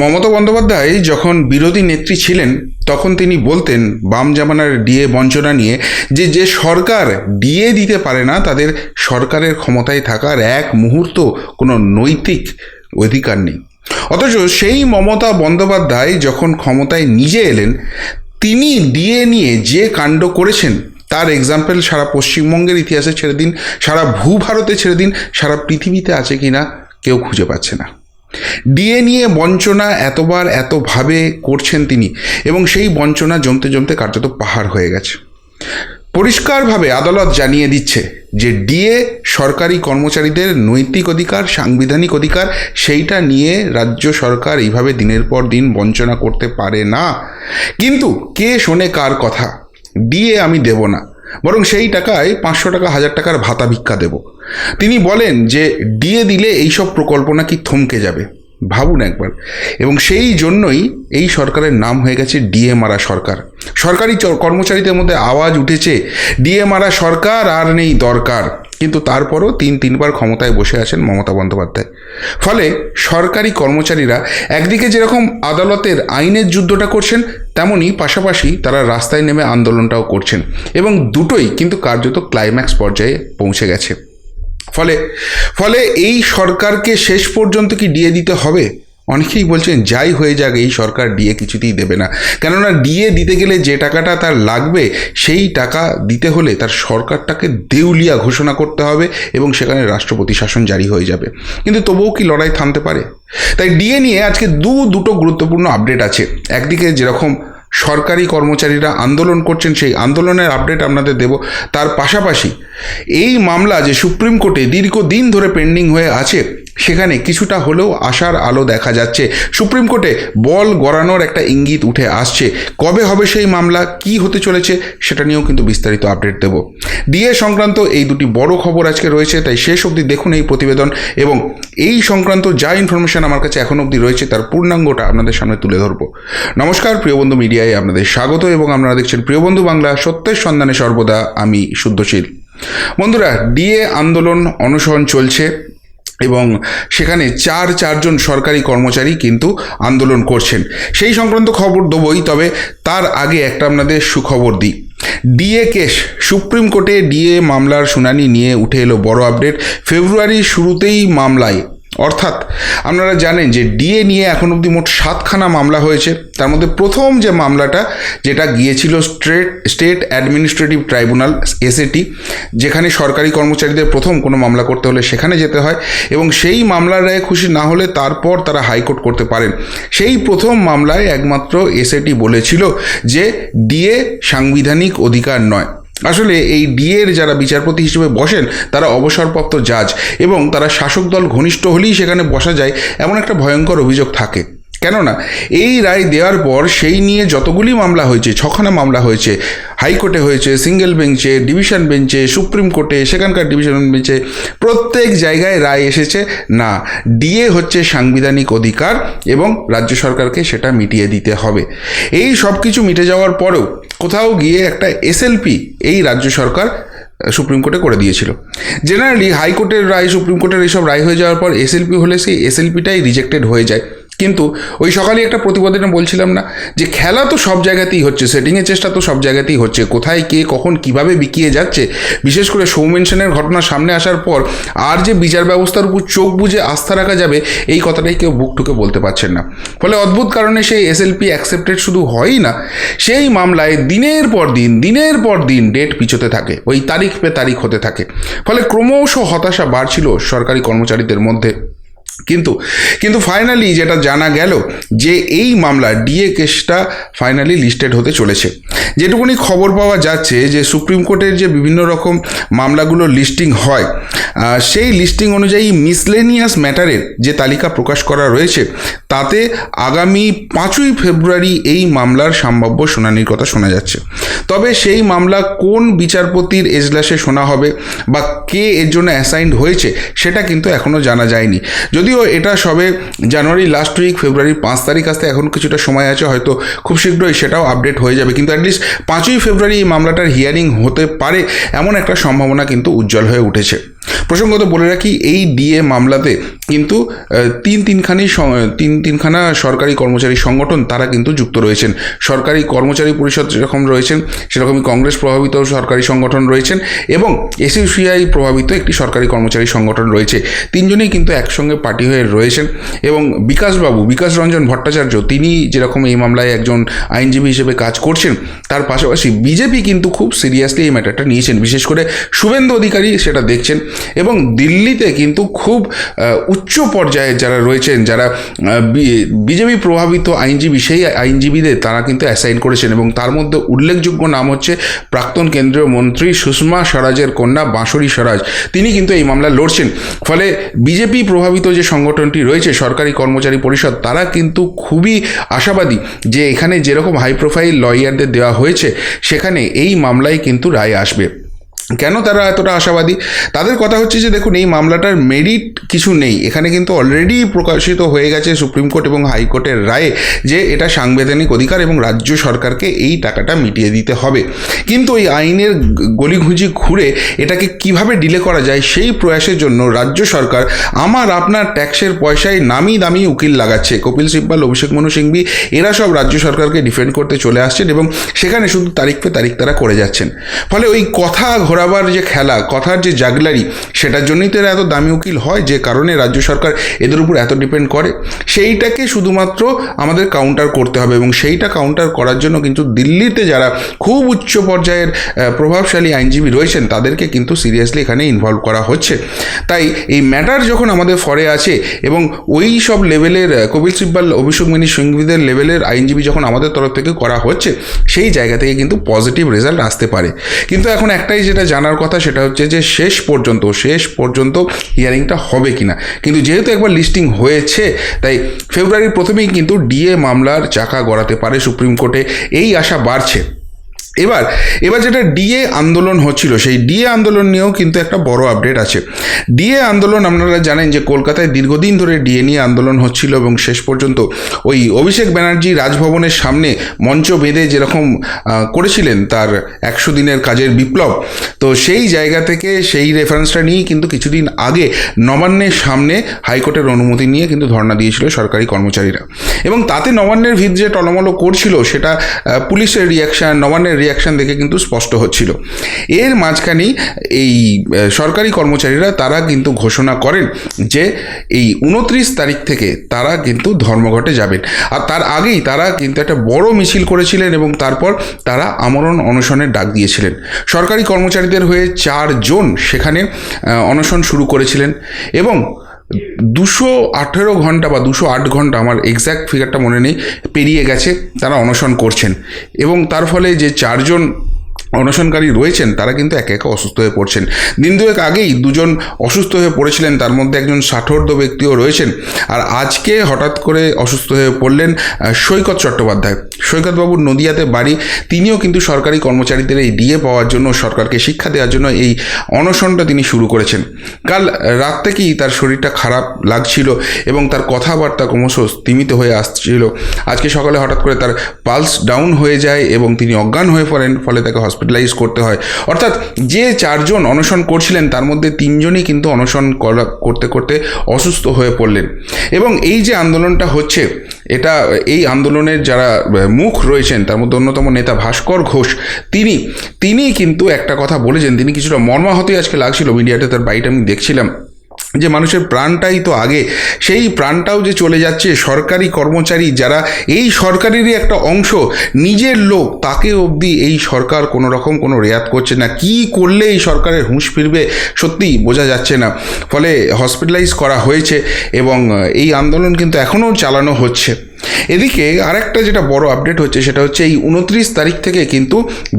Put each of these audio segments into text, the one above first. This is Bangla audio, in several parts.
মমতা বন্দ্যোপাধ্যায় যখন বিরোধী নেত্রী ছিলেন, তখন তিনি বলতেন, বাম জামানার ডিএ বঞ্চনা নিয়ে যে যে সরকার ডিএ দিতে পারে না, তাদের সরকারের ক্ষমতায় থাকার এক মুহূর্ত কোনো নৈতিক অধিকার নেই। অথচ সেই মমতা বন্দ্যোপাধ্যায় যখন ক্ষমতায় নিজে এলেন, তিনি ডিএ নিয়ে যে কাণ্ড করেছেন, তার এক্সাম্পল সারা পশ্চিমবঙ্গের ইতিহাসে ছেড়ে দিন, সারা ভূভারতে ছেড়ে দিন, সারা পৃথিবীতে আছে কি না কেউ খুঁজে পাচ্ছে না। ডিএ নিয়ে বঞ্চনা এতবার এতভাবে করছেন তিনি, এবং সেই বঞ্চনা জমতে জমতে কার্যত পাহাড় হয়ে গেছে। পরিষ্কারভাবে আদালত জানিয়ে দিচ্ছে যে ডিএ সরকারি কর্মচারীদের নৈতিক অধিকার, সাংবিধানিক অধিকার, সেইটা নিয়ে রাজ্য সরকার এইভাবে দিনের পর দিন বঞ্চনা করতে পারে না। কিন্তু কে শোনে কার কথা? ডিএ আমি দেব না। বরং সেই টাকায় পাঁচশো টাকা, হাজার টাকার ভাতা ভিক্ষা দেব। তিনি বলেন যে ডিএ দিলে এইসব প্রকল্প নাকি থমকে যাবে। ভাবুন একবার। এবং সেই জন্যই এই সরকারের নাম হয়ে গেছে ডিএ মারা সরকার সরকারি কর্মচারীদের মধ্যে আওয়াজ উঠেছে ডিএ মারা সরকার আর নেই দরকার। কিন্তু তারপরও তিন, তিনবার ক্ষমতায় বসে আছেন মমতা বন্দ্যোপাধ্যায়। ফলে সরকারি কর্মচারীরা একদিকে যেরকম আদালতের আইনের যুদ্ধটা করছেন তেমনই পাশাপাশি তারা রাস্তায় নেমে আন্দোলনটাও করছেন এবং দুটোই কিন্তু কার্যত ক্লাইম্যাক্স পর্যায়ে পৌঁছে গেছে। ফলে ফলে এই সরকারকে শেষ পর্যন্ত কি দিয়ে দিতে হবে? অনেকেই বলছেন, যাই হয়ে যাক, এই সরকার ডিএ কিছুতেই দেবে না। কেননা ডিএ দিতে গেলে যে টাকাটা তার লাগবে, সেই টাকা দিতে হলে তার সরকারটাকে দেউলিয়া ঘোষণা করতে হবে এবং সেখানে রাষ্ট্রপতি শাসন জারি হয়ে যাবে। কিন্তু তবুও কি লড়াই থামতে পারে? তাই ডিএ নিয়ে আজকে দু, দুটো গুরুত্বপূর্ণ আপডেট আছে। একদিকে যেরকম সরকারি কর্মচারীরা আন্দোলন করছেন, সেই আন্দোলনের আপডেট আপনাদের দেব। তার পাশাপাশি এই মামলা যে সুপ্রিম কোর্টে দীর্ঘদিন ধরে পেন্ডিং হয়ে আছে সেখানে কিছুটা হলেও আশার আলো দেখা যাচ্ছে। সুপ্রিম কোর্টে বল গড়ানোর একটা ইঙ্গিত উঠে আসছে। কবে হবে সেই মামলা, কি হতে চলেছে, সেটা নিয়েও কিন্তু বিস্তারিত আপডেট দেব। ডিএ সংক্রান্ত এই দুটি বড় খবর আজকে রয়েছে, তাই শেষ অবধি দেখুন এই প্রতিবেদন এবং এই সংক্রান্ত যা ইনফরমেশন আমার কাছে এখন অবধি রয়েছে, তার পূর্ণাঙ্গটা আপনাদের সামনে তুলে ধরবো। নমস্কার প্রিয়বন্ধু মিডিয়ায় আপনাদের স্বাগত এবং আপনারা দেখছেন প্রিয়বন্ধু বাংলা, সত্যের সন্ধানে সর্বদা আমি শুদ্ধশীল। বন্ধুরা, ডিএ আন্দোলন অনশন চলছে। এবং সেখানে চার চারজন সরকারি কর্মচারী কিন্তু আন্দোলন করছেন। সেই সংক্রান্ত খবর দেবই, তবে তার আগে একটা আপনাদের সুখবর দিই। ডিএ কেস, সুপ্রিম কোর্টে ডিএ মামলার শুনানি নিয়ে উঠে এলো বড় আপডেট। ফেব্রুয়ারির শুরুতেই মামলায় অর্থাৎ আপনারা জানেন যে ডিএ নিয়ে এখন অবধি মোট সাতখানা মামলা হয়েছে। তার মধ্যে প্রথম যে মামলাটা, যেটা গিয়েছিল state state administrative tribunal, SAT, যেখানে সরকারি কর্মচারীদের প্রথম কোনো মামলা করতে হলে সেখানে যেতে হয় এবং সেই মামলার রায়ে খুশি না হলে তারপর তারা হাইকোর্ট করতে পারেন। সেই প্রথম মামলায় একমাত্র এসএটি বলেছিল যে ডিএ সাংবিধানিক অধিকার নয়। আসলে এই ডিএর যারা বিচারপতি হিসেবে বসেন, তারা অবসরপ্রাপ্ত জাজ এবং তারা শাসক দল ঘনিষ্ঠ হলেই সেখানে বসা যায়, এমন একটা ভয়ঙ্কর অভিযোগ থাকে। কেননা এই রায় দেওয়ার পর সেই নিয়ে যতগুলি মামলা হয়েছে, ছখানা মামলা হয়েছে, হাইকোর্টে হয়েছে, সিঙ্গেল বেঞ্চে, ডিভিশন বেঞ্চে, সুপ্রিম কোর্টে, সেখানকার ডিভিশন বেঞ্চে, প্রত্যেক জায়গায় রায় এসেছে, না, ডিএ হচ্ছে সাংবিধানিক অধিকার এবং রাজ্য সরকারকে সেটা মিটিয়ে দিতে হবে। এই সব কিছু মিটে যাওয়ার পরেও কোথাও গিয়ে একটা এসএলপি এই রাজ্য সরকার সুপ্রিম কোর্টে করে দিয়েছিল। জেনারেলি হাইকোর্টের রায়, সুপ্রিম কোর্টের এইসব রায় হয়ে যাওয়ার পর এসএলপি হলে সেই এসএলপিটাই রিজেক্টেড হয়ে যায়। কিন্তু ওই সকালে একটা প্রতিবেদনে বলছিলাম না যে খেলা তো সব জায়গাতেই হচ্ছে সেটিংয়ের চেষ্টা তো সব জায়গাতেই হচ্ছে, কোথায় কে কখন কীভাবে বিকিয়ে যাচ্ছে, বিশেষ করে সৌমেনশনের ঘটনা সামনে আসার পর আর যে বিচার ব্যবস্থার উপর চোখ বুঝে আস্থা রাখা যাবে, এই কথাটাই কেউ বুক ঠুকে বলতে পারছেন না। ফলে অদ্ভুত কারণে সেই এসএলপি অ্যাকসেপ্টেড শুধু হয়ই না, সেই মামলায় দিনের পর দিন, দিনের পর দিন ডেট পিছোতে থাকে, ওই তারিখ পে তারিখ হতে থাকে। ফলে ক্রমশ হতাশা বাড়ছিল সরকারি কর্মচারীদের মধ্যে। কিন্তু কিন্তু ফাইনালি যেটা জানা গেল যে এই মামলা ডিএ কেসটা ফাইনালি লিস্টেড হতে চলেছে। যেটুকুনি খবর পাওয়া যাচ্ছে যে সুপ্রিম কোর্টের যে বিভিন্ন রকম মামলাগুলো লিস্টিং হয় সেই লিস্টিং অনুযায়ী মিসলেনিয়াস ম্যাটারের যে তালিকা প্রকাশ করা রয়েছে, তাতে আগামী পাঁচই ফেব্রুয়ারি এই মামলার সম্ভাব্য শুনানির কথা শোনা যাচ্ছে। তবে সেই মামলা কোন বিচারপতির এজলাসে শোনা হবে বা কে এর জন্য অ্যাসাইন্ড হয়েছে, সেটা কিন্তু এখনও জানা যায়নি। যদিও এটা সবে জানুয়ারি লাস্ট উইক ফেব্রুয়ারির পাঁচ তারিখ আসতে এখন কিছুটা সময় আছে, হয়তো খুব শীঘ্রই সেটাও আপডেট হয়ে যাবে। কিন্তু অ্যাটলিস্ট পাঁচই ফেব্রুয়ারি এই মামলাটার হিয়ারিং হতে পারে, এমন একটা সম্ভাবনা কিন্তু উজ্জ্বল হয়ে উঠেছে। প্রসঙ্গত বলে রাখি, এই ডিএ মামলাতে কিন্তু তিন তিনখানি তিন তিনখানা সরকারি কর্মচারী সংগঠন তারা কিন্তু যুক্ত রয়েছেন। সরকারি কর্মচারী পরিষদ যেরকম রয়েছেন, সেরকমই কংগ্রেস প্রভাবিত সরকারি সংগঠন রয়েছেন এবং এসইউসিআই প্রভাবিত একটি সরকারি কর্মচারী সংগঠন রয়েছে। তিনজনেই কিন্তু একসঙ্গে পার্টি হয়ে রয়েছেন এবং বিকাশবাবু বিকাশ রঞ্জন ভট্টাচার্য, তিনি যেরকম এই মামলায় একজন আইনজীবী হিসেবে কাজ করছেন, তার পাশাপাশি বিজেপি কিন্তু খুব সিরিয়াসলি এই ম্যাটারটা নিয়েছেন। বিশেষ করে শুভেন্দু অধিকারী সেটা দেখছেন। এবং দিল্লিতে কিন্তু খুব উচ্চ পর্যায়ে যারা রয়েছেন, যারা বিজেপি প্রভাবিত আইনজীবী, সেই আইনজীবীদের তারা কিন্তু অ্যাসাইন করেছেন এবং তার মধ্যে উল্লেখযোগ্য নাম হচ্ছে প্রাক্তন কেন্দ্রীয় মন্ত্রী সুষমা স্বরাজের কন্যা বাঁশরী স্বরাজ। তিনি কিন্তু এই মামলা লড়ছেন। ফলে বিজেপি প্রভাবিত যে সংগঠনটি রয়েছে, সরকারি কর্মচারী পরিষদ, তারা কিন্তু খুবই আশাবাদী যে এখানে যেরকম হাই প্রোফাইল লয়ারদের দেওয়া হয়েছে, সেখানে এই মামলায় কিন্তু রায় আসবে। কেন তারা এতটা আশাবাদী? তাদের কথা হচ্ছে যে, দেখুন, এই মামলাটার মেরিট কিছু নেই। এখানে কিন্তু অলরেডি প্রকাশিত হয়ে গেছে সুপ্রিম কোর্ট এবং হাইকোর্টের রায়ে যে, এটা সাংবিধানিক অধিকার এবং রাজ্য সরকারকে এই টাকাটা মিটিয়ে দিতে হবে। কিন্তু ওই আইনের গলিঘুঁজি ঘুরে এটাকে কীভাবে ডিলে করা যায় সেই প্রয়াসের জন্য রাজ্য সরকার আমার আপনার ট্যাক্সের পয়সায় নামি দামি উকিল লাগাচ্ছে। কপিল সিব্বাল, অভিষেক মনু সিংভি, এরা সব রাজ্য সরকারকে ডিফেন্ড করতে চলে আসছেন এবং সেখানে শুধু তারিখ পে তারিখ তারা করে যাচ্ছেন। ফলে ওই কথা ঘোরাবার যে খেলা, কথার যে জাগলারি, সেটার জন্যই তো এরা এত দামি উকিল হয়, যে কারণে রাজ্য সরকার এদের উপর এত ডিপেন্ড করে। সেইটাকে শুধুমাত্র আমাদের কাউন্টার করতে হবে এবং সেইটা কাউন্টার করার জন্য কিন্তু দিল্লিতে যারা খুব উচ্চ পর্যায়ের প্রভাবশালী আইনজীবী রয়েছেন, তাদেরকে কিন্তু সিরিয়াসলি এখানে ইনভলভ করা হচ্ছে। তাই এই ম্যাটার যখন আমাদের ফরে আছে এবং ওই সব লেভেলের কপিল সিব্বাল, অভিষেক মিনি সিংভিদের লেভেলের আইনজীবী যখন আমাদের তরফ থেকে করা হচ্ছে, সেই জায়গা থেকে কিন্তু পজিটিভ রেজাল্ট আসতে পারে। কিন্তু এখন একটাই যেটা জানার কথা সেটা হচ্ছে যে শেষ পর্যন্ত শেষ পর্যন্ত হিয়ারিংটা হবে কি না কিন্তু যেহেতু একবার লিস্টিং হয়েছে, তাই ফেব্রুয়ারির প্রথমেই কিন্তু ডিএ মামলার চাকা গড়াতে পারে সুপ্রিম কোর্টে এই আশা বাড়ছে। এবার এবার যেটা ডিএ আন্দোলন হচ্ছিল, সেই ডিএ আন্দোলন নিয়েও কিন্তু একটা বড় আপডেট আছে। ডিএ আন্দোলন আপনারা জানেন যে কলকাতায় দীর্ঘদিন ধরে ডিএ নিয়ে আন্দোলন হচ্ছিল এবং শেষ পর্যন্ত ওই অভিষেক ব্যানার্জি রাজভবনের সামনে মঞ্চ বেঁধে যেরকম করেছিলেন তার একশো দিনের কাজের বিপ্লব, তো সেই জায়গা থেকে সেই রেফারেন্সটা নিয়েই কিন্তু কিছুদিন আগে নবান্নের সামনে হাইকোর্টের অনুমতি নিয়ে কিন্তু ধর্ণা দিয়েছিল সরকারি কর্মচারীরা। এবং তাতে নবান্নের ভিত যে টলমলো করছিল, সেটা পুলিশের রিয়াকশান নবান্নের রিয়াকশান দেখে কিন্তু স্পষ্ট হচ্ছিল। এর মাঝখানেই এই সরকারি কর্মচারীরা তারা কিন্তু ঘোষণা করেন যে এই উনত্রিশ তারিখ থেকে তারা কিন্তু ধর্মঘটে যাবেন। আর তার আগেই তারা কিন্তু একটা বড় মিছিল করেছিলেন এবং তারপর তারা আমরণ অনশনের ডাক দিয়েছিলেন। সরকারি কর্মচারীদের হয়ে চারজন সেখানে অনশন শুরু করেছিলেন এবং দুশো আঠেরো ঘণ্টা বা দুশো আট ঘণ্টা আমার এক্স্যাক্ট ফিগারটা মনে নেই, পেরিয়ে গেছে, তারা অনশন করছেন। এবং তার ফলে যে চারজন অনশনকারী রয়েছেন, তারা কিন্তু একে একে অসুস্থ হয়ে পড়ছেন। দিন দুয়েক আগেই দুজন অসুস্থ হয়ে পড়েছিলেন, তার মধ্যে একজন ষাঠর্ধ ব্যক্তিও রয়েছেন। আর আজকে হঠাৎ করে অসুস্থ হয়ে পড়লেন সৈকত চট্টোপাধ্যায়। সৈকতবাবুর নদিয়াতে বাড়ি, তিনিও কিন্তু সরকারি কর্মচারীদের এই ডিএ পাওয়ার জন্য, সরকারকে শিক্ষা দেওয়ার জন্য এই অনশনটা তিনি শুরু করেছেন। কাল রাত থেকেই তার শরীরটা খারাপ লাগছিল এবং তার কথাবার্তা ক্রমশ স্তিমিত হয়ে আসছিল। আজকে সকালে হঠাৎ করে তার পালস ডাউন হয়ে যায় এবং তিনি অজ্ঞান হয়ে পড়েন, ফলে তাকে হসপিটালাইজ করতে হয়। অর্থাৎ যে চারজন অনশন করছিলেন, তার মধ্যে তিনজনই কিন্তু অনশন করা, করতে করতে অসুস্থ হয়ে পড়লেন। এবং এই যে আন্দোলনটা হচ্ছে, এটা, এই আন্দোলনের যারা মুখ রয়েছেন, তার মধ্যে অন্যতম নেতা ভাস্কর ঘোষ, তিনি তিনি কিন্তু একটা কথা বলেছেন, তিনি কিছুটা মর্মাহতই আজকে লাগছিল। মিডিয়াতে তার বাড়িটা আমি দেখছিলাম। যে মানুষের প্রাণটাই তো আগে, সেই প্রাণটাও যে চলে যাচ্ছে সরকারি কর্মচারী যারা এই সরকারেরই একটা অংশ, নিজের লোক, তাকে অবধি এই সরকার কোনো রকম কোনো রেয়াত করছে না। কি করলে এই সরকারের হুঁশ ফিরবে সত্যি বোঝা যাচ্ছে না। ফলে হসপিটালাইজ করা হয়েছে এবং এই আন্দোলন কিন্তু এখনও চালানো হচ্ছে। এদিকে আরেকটা যেটা বড় আপডেট হচ্ছে সেটা হচ্ছে এই উনত্রিশ তারিখ থেকে কিন্তু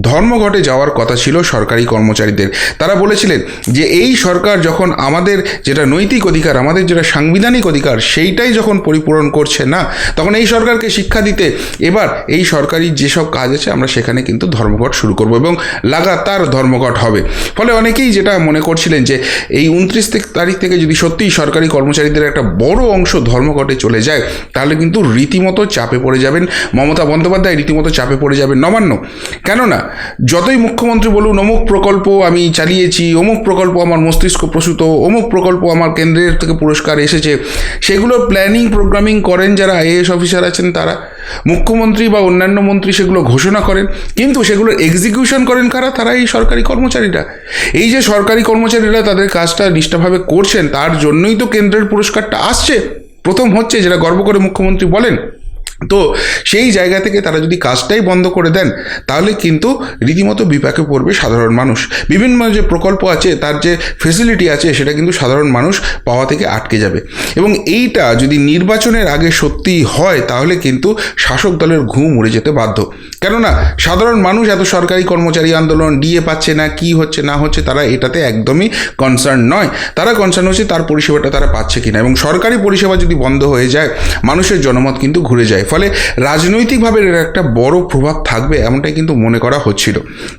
ধর্মঘটে যাওয়ার কথা ছিল সরকারি কর্মচারীদের। তারা বলেছিলেন যে এই সরকার যখন আমাদের যেটা নৈতিক অধিকার, আমাদের যেটা সাংবিধানিক অধিকার সেইটাই যখন পরিপূরণ করছে না, তখন এই সরকারকে শিক্ষা দিতে এবার এই সরকারি যেসব কাজ আছে আমরা সেখানে কিন্তু ধর্মঘট শুরু করব এবং লাগাতার ধর্মঘট হবে। ফলে অনেকেই যেটা মনে করছিলেন যে এই উনত্রিশ তারিখ থেকে যদি সত্যিই সরকারি কর্মচারীদের একটা বড় অংশ ধর্মঘটে চলে যায়, তাহলে কিন্তু রীতি রীতিমতো চাপে পড়ে যাবেন। মমতা বন্দ্যোপাধ্যায় রীতিমতো চাপে পড়ে যাবেন। নবান্ন। কেননা, যতই মুখ্যমন্ত্রী বলুন, অমুক প্রকল্প আমি চালিয়েছি, অমুক প্রকল্প আমার মস্তিষ্ক প্রসূত, অমুক প্রকল্প আমার কেন্দ্রের থেকে পুরস্কার এসেছে, সেগুলো প্ল্যানিং প্রোগ্রামিং করেন যারা আইএএস অফিসার আছেন তারা। মুখ্যমন্ত্রী বা অন্যান্য মন্ত্রী সেগুলো ঘোষণা করেন, কিন্তু সেগুলো এক্সিকিউশন করেন কারা? তারা এই সরকারি কর্মচারীরা। এই যে সরকারি কর্মচারীরা তাদের কাজটা নিষ্ঠাভাবে করছেন, তার জন্যই তো কেন্দ্রের পুরস্কারটা আসছে। প্রথম হচ্ছে যেটা গর্ব করে মুখ্যমন্ত্রী বলেন তো সেই জায়গা থেকে তারা যদি কাজটাই বন্ধ করে দেন, তাহলে কিন্তু রীতিমতো বিপাকে পড়বে সাধারণ মানুষ। বিভিন্ন যে প্রকল্প আছে, তার যে ফেসিলিটি আছে, সেটা কিন্তু সাধারণ মানুষ পাওয়া থেকে আটকে যাবে। এবং এইটা যদি নির্বাচনের আগে সত্যিই হয়, তাহলে কিন্তু শাসক দলের ঘুম উড়ে যেতে বাধ্য। কেননা, সাধারণ মানুষ এত সরকারি কর্মচারী আন্দোলন, ডিএ পাচ্ছে না, কি হচ্ছে, না হচ্ছে, তারা এটাতে একদমই কনসার্ন নয়। তারা কনসার্ন হচ্ছে তার পরিষেবাটা তারা পাচ্ছে কিনা। এবং সরকারি পরিষেবা যদি বন্ধ হয়ে যায়, মানুষের জনমত কিন্তু ঘুরে যায়। ফলে রাজনৈতিকভাবে এর একটা বড় প্রভাব থাকবে এমনটাই কিন্তু মনে করা হচ্ছিল।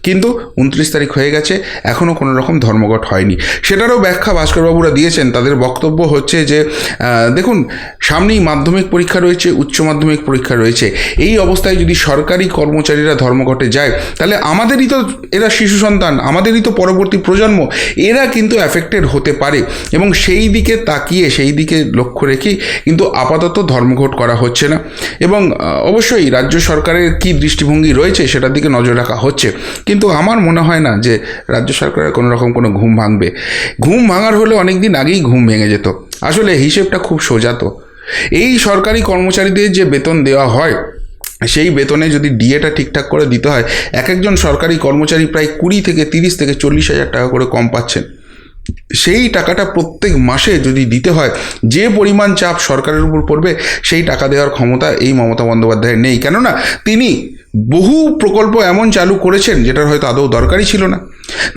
কিন্তু উনত্রিশ তারিখ হয়ে গেছে এখনও কোনো রকম ধর্মঘট হয়নি। সেটারও ব্যাখ্যা ভাস্করবাবুরা দিয়েছেন, তাদের বক্তব্য হচ্ছে যে দেখুন, সামনেই মাধ্যমিক পরীক্ষা রয়েছে, উচ্চ মাধ্যমিক পরীক্ষা রয়েছে। এই অবস্থায় যদি সরকারি কর্মচারীরা ধর্মঘটে যায়, তাহলে আমাদেরই তো এরা শিশু সন্তান, আমাদেরই তো পরবর্তী প্রজন্ম, এরা কিন্তু অ্যাফেক্টেড হতে পারে। এবং সেই দিকে তাকিয়ে, সেই দিকে লক্ষ্য রেখেই কিন্তু আপাতত ধর্মঘট করা হচ্ছে না। এবং অবশ্যই রাজ্য সরকারের কি দৃষ্টিভঙ্গি রয়েছে সেটার দিকে নজর রাখা হচ্ছে। কিন্তু আমার মনে হয় না যে রাজ্য সরকারের কোনো রকম কোনো ঘুম ভাঙবে। ঘুম ভাঙার হলে অনেক দিন আগেই ঘুম ভেঙে যেত। আসলে হিসেবটা খুব সোজা তো। এই সরকারি কর্মচারীদের যে বেতন দেওয়া হয়, সেই বেতনে যদি ডিএটা ঠিকঠাক করে দিতে হয়, এক একজন সরকারি কর্মচারী প্রায় কুড়ি থেকে তিরিশ থেকে চল্লিশ হাজার টাকা করে কম পাচ্ছেন। সেই টাকাটা প্রত্যেক মাসে যদি দিতে হয়, যে পরিমাণ চাপ সরকারের উপর পড়বে, সেই টাকা দেওয়ার ক্ষমতা এই মমতা বন্দ্যোপাধ্যায়ের নেই। কেননা, তিনি বহু প্রকল্প এমন চালু করেছেন, যেটার হয়তো আদৌ দরকারই ছিল না।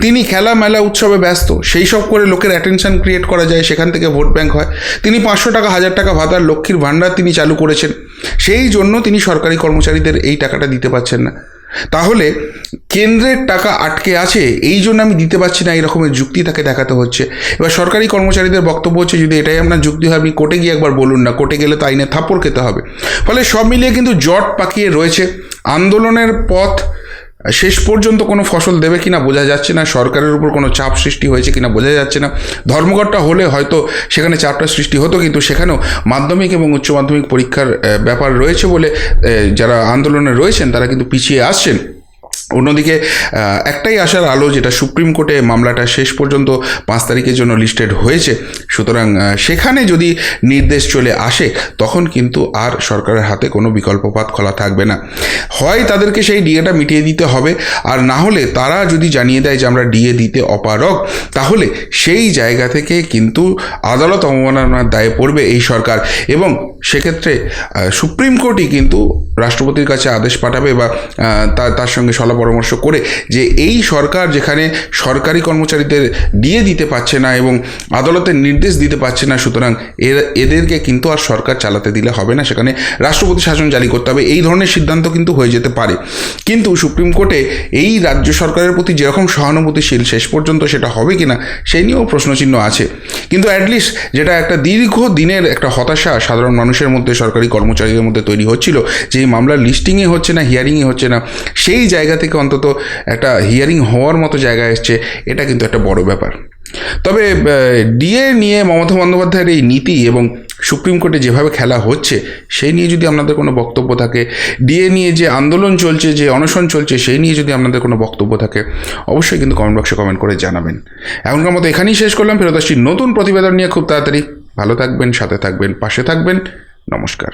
তিনি খেলা মেলা উৎসবে ব্যস্ত, সেই সব করে লোকের অ্যাটেনশন ক্রিয়েট করা যায়, সেখান থেকে ভোট ব্যাঙ্ক হয়। তিনি পাঁচশো টাকা, হাজার টাকা ভাতার লক্ষ্মীর ভাণ্ডার তিনি চালু করেছেন। সেই জন্য তিনি সরকারি কর্মচারীদের এই টাকাটা দিতে পারছেন না। তাহলে কেন্দ্রের টাকা আটকে আছে, এই জন্য আমি দিতে পারছি না এই রকমের যুক্তি তাকে দেখাতে হচ্ছে। এবার সরকারি কর্মচারীদের বক্তব্য হচ্ছে, যদি এটাই আপনার যুক্তি হয়, আপনি কোর্টে গিয়ে একবার বলুন না, কোর্টে গেলে তো আইনে থাপ্পড় খেতে হবে। ফলে সব মিলিয়ে কিন্তু জট পাকিয়ে রয়েছে। আন্দোলনের পথ শেষ পর্যন্ত কোনো ফসল দেবে কিনা বোঝা যাচ্ছে না, সরকারের উপর কোনো চাপ সৃষ্টি হয়েছে কিনা বোঝা যাচ্ছে না। ধর্মঘটটা হলে হয়তো সেখানে চাপটা সৃষ্টি হতো, কিন্তু সেখানেও মাধ্যমিক এবং উচ্চ মাধ্যমিক পরীক্ষার ব্যাপার রয়েছে বলে যারা আন্দোলনে রয়েছেন তারা কিন্তু পিছিয়ে আসছেন। অন্যদিকে একটাই আশার আলো যেটা সুপ্রিম কোর্টে মামলাটা শেষ পর্যন্ত পাঁচ তারিখের জন্য লিস্টেড হয়েছে, সুতরাং সেখানে যদি নির্দেশ চলে আসে, তখন কিন্তু আর সরকারের হাতে কোনো বিকল্পপাত খোলা থাকবে না। হয় তাদেরকে সেই ডিএটা মিটিয়ে দিতে হবে, আর না হলে তারা যদি জানিয়ে দেয় যে আমরা ডিএ দিতে অপারগ, তাহলে সেই জায়গা থেকে কিন্তু আদালত অবমাননার দায়ে পড়বে এই সরকার। এবং সেক্ষেত্রে সুপ্রিম কোর্টই কিন্তু রাষ্ট্রপতির কাছে আদেশ পাঠাবে বা তার সঙ্গে সলা পরামর্শ করে যে এই সরকার যেখানে সরকারি কর্মচারীদের দিয়ে দিতে পারছে না এবং আদালতের নির্দেশ দিতে পারছে না, সুতরাং এদেরকে কিন্তু আর সরকার চালাতে দিলে হবে না। সেখানে রাষ্ট্রপতি শাসন জারি করতে হবে। এই ধরনের সিদ্ধান্ত কিন্তু হয়ে যেতে পারে। কিন্তু সুপ্রিম কোর্টে এই রাজ্য সরকারের প্রতি যেরকম সহানুভূতিশীল শেষ পর্যন্ত সেটা হবে কিনা, সেই নিয়েও প্রশ্নচিহ্ন আছে। কিন্তু অ্যাটলিস্ট যেটা একটা দীর্ঘ দিনের একটা হতাশা সাধারণ মানুষের মধ্যে, সরকারি কর্মচারীদের মধ্যে তৈরি হচ্ছিল যে এই মামলার লিস্টিংয়ে হচ্ছে না হিয়ারিংয়ে হচ্ছে না, সেই জায়গা থেকে অন্তত একটা হিয়ারিং হওয়ার মতো জায়গা এসছে, এটা কিন্তু একটা বড় ব্যাপার। তবে ডিএ নিয়ে মমতা বন্দ্যোপাধ্যায়ের এই নীতি এবং সুপ্রিম কোর্টে যেভাবে খেলা হচ্ছে, সেই নিয়ে যদি আপনাদের কোনো বক্তব্য থাকে ডিএ নিয়ে যে আন্দোলন চলছে, যে অনশন চলছে, সেই নিয়ে যদি আপনাদের কোনো বক্তব্য থাকে, অবশ্যই কিন্তু কমেন্ট বক্সে কমেন্ট করে জানাবেন। এখনকার মতো এখানেই শেষ করলাম, ফেরত আসছি নতুন প্রতিবেদন নিয়ে খুব তাড়াতাড়ি। ভালো থাকবেন, সাথে থাকবেন, পাশে থাকবেন। নমস্কার।